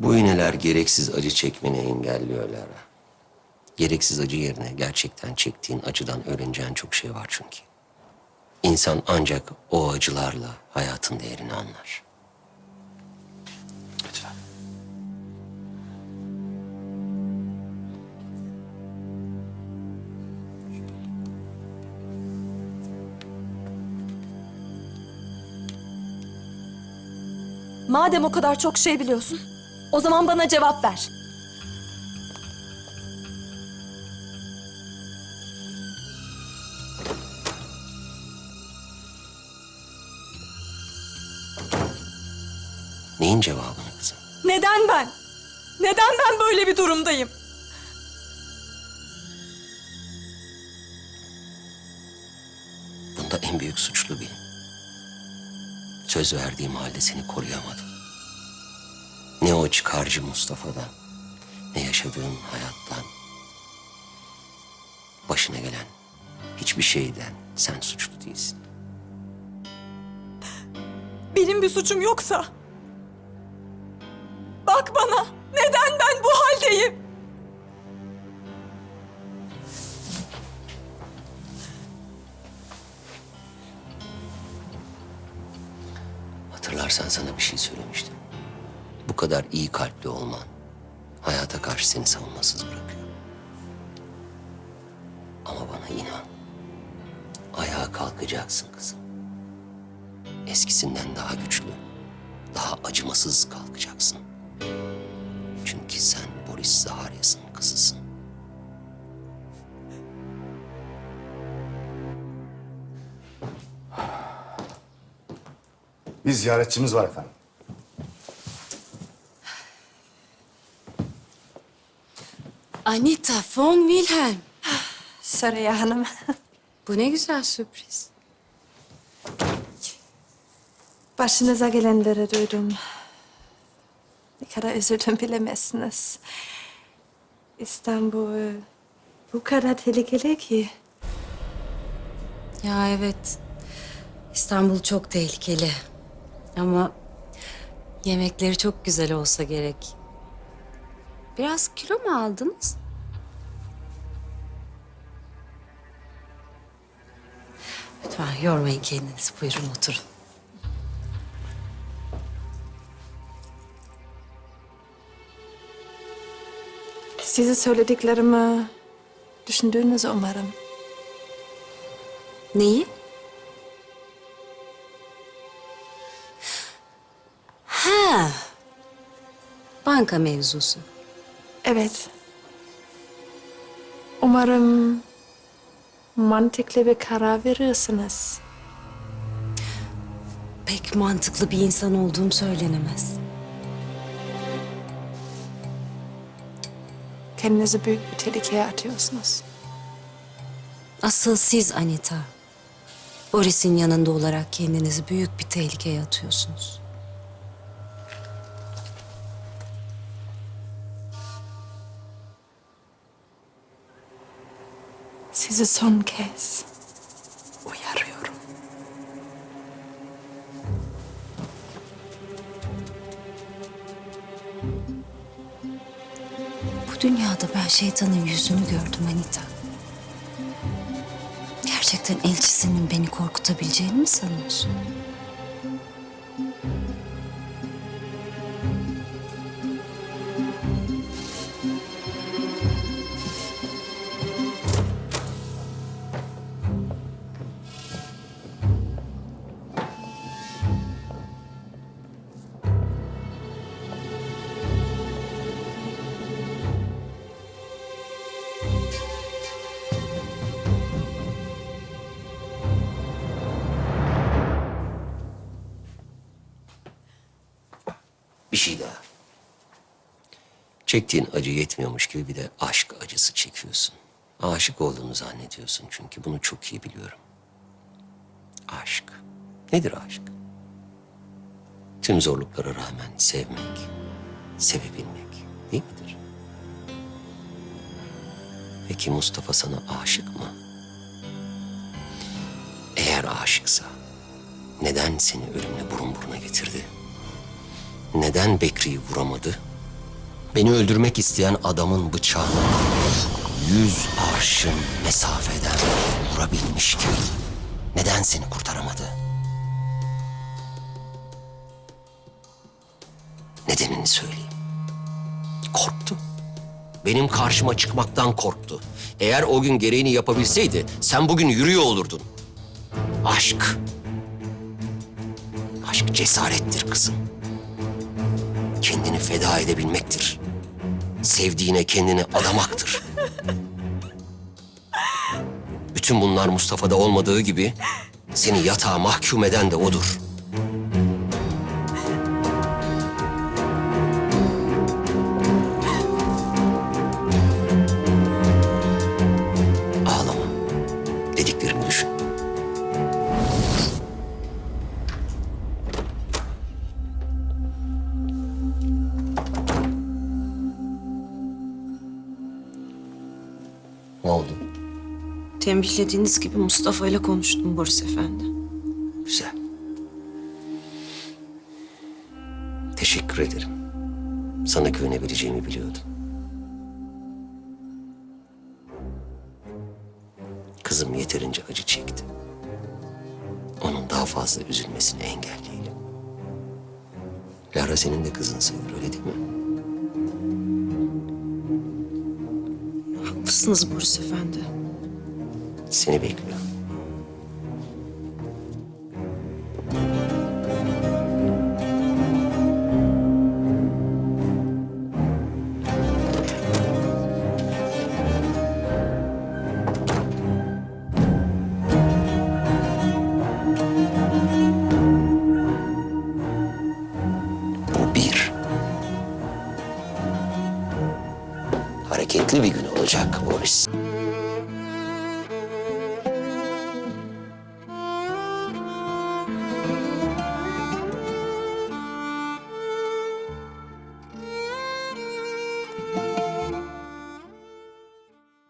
Bu iğneler gereksiz acı çekmeni engelliyorlar. Gereksiz acı yerine gerçekten çektiğin acıdan öğreneceğin çok şey var çünkü. İnsan ancak o acılarla hayatın değerini anlar. Lütfen. Madem o kadar çok şey biliyorsun, o zaman bana cevap ver. Neyin cevabını kızım? Neden ben? Neden ben böyle bir durumdayım? Bunda en büyük suçlu benim. Söz verdiğim halde seni koruyamadım. Ne o çıkarcı Mustafa'dan, ne yaşadığın hayattan. Başına gelen hiçbir şeyden sen suçlu değilsin. Benim bir suçum yoksa... Bak bana, neden ben bu haldeyim? Hatırlarsan sana bir şey söylemiştim. Kadar iyi kalpli olman hayata karşı seni savunmasız bırakıyor. Ama bana inan. Ayağa kalkacaksın kızım. Eskisinden daha güçlü, daha acımasız kalkacaksın. Çünkü sen Boris Zaharyas'ın kızısın. Bir ziyaretçimiz var efendim. Anita von Wilhelm. Süreyya Hanım. Bu ne güzel sürpriz. Başınıza gelenleri duydum. Ne kadar üzüldüm bilemezsiniz. İstanbul bu kadar tehlikeli ki. Ya evet. İstanbul çok tehlikeli. Ama yemekleri çok güzel olsa gerek. Biraz kilo mu aldınız? Lütfen yormayın kendinizi. Buyurun oturun. Size söylediklerimi düşündüğünüzü umarım. Neyi? Ha. Banka mevzusu. Evet. Umarım mantıklı bir karar verirsiniz. Pek mantıklı bir insan olduğum söylenemez. Kendinizi büyük bir tehlikeye atıyorsunuz. Asıl siz Anita. Boris'in yanında olarak kendinizi büyük bir tehlikeye atıyorsunuz. Sizi son kez uyarıyorum. Bu dünyada ben şeytanın yüzünü gördüm Anita. Gerçekten elçisinin beni korkutabileceğini mi sanıyorsun? Çektiğin acı yetmiyormuş gibi bir de aşk acısı çekiyorsun. Aşık olduğunu zannediyorsun çünkü bunu çok iyi biliyorum. Aşk. Nedir aşk? Tüm zorluklara rağmen sevmek, sevebilmek değil midir? Peki Mustafa sana aşık mı? Eğer aşıksa neden seni ölümle burun buruna getirdi? Neden Bekri'yi vuramadı? Beni öldürmek isteyen adamın bıçağını yüz arşın mesafeden vurabilmiş ki neden seni kurtaramadı? Nedenini söyleyeyim. Korktu. Benim karşıma çıkmaktan korktu. Eğer o gün gereğini yapabilseydi sen bugün yürüyor olurdun. Aşk. Aşk cesarettir kızım. Kendini feda edebilmektir. Sevdiğine kendini adamaktır. Bütün bunlar Mustafa'da olmadığı gibi seni yatağa mahkum eden de odur. Tembihlediğiniz gibi Mustafa ile konuştum Boris Efendi. Güzel. Teşekkür ederim. Sana güvenebileceğimi biliyordum. Kızım yeterince acı çekti. Onun daha fazla üzülmesini engelleyelim. Lara senin de kızın sayılır öyle değil mi? Haklısınız Boris Efendi. Seni bekliyor. Bu bir. Hareketli bir gün olacak Boris.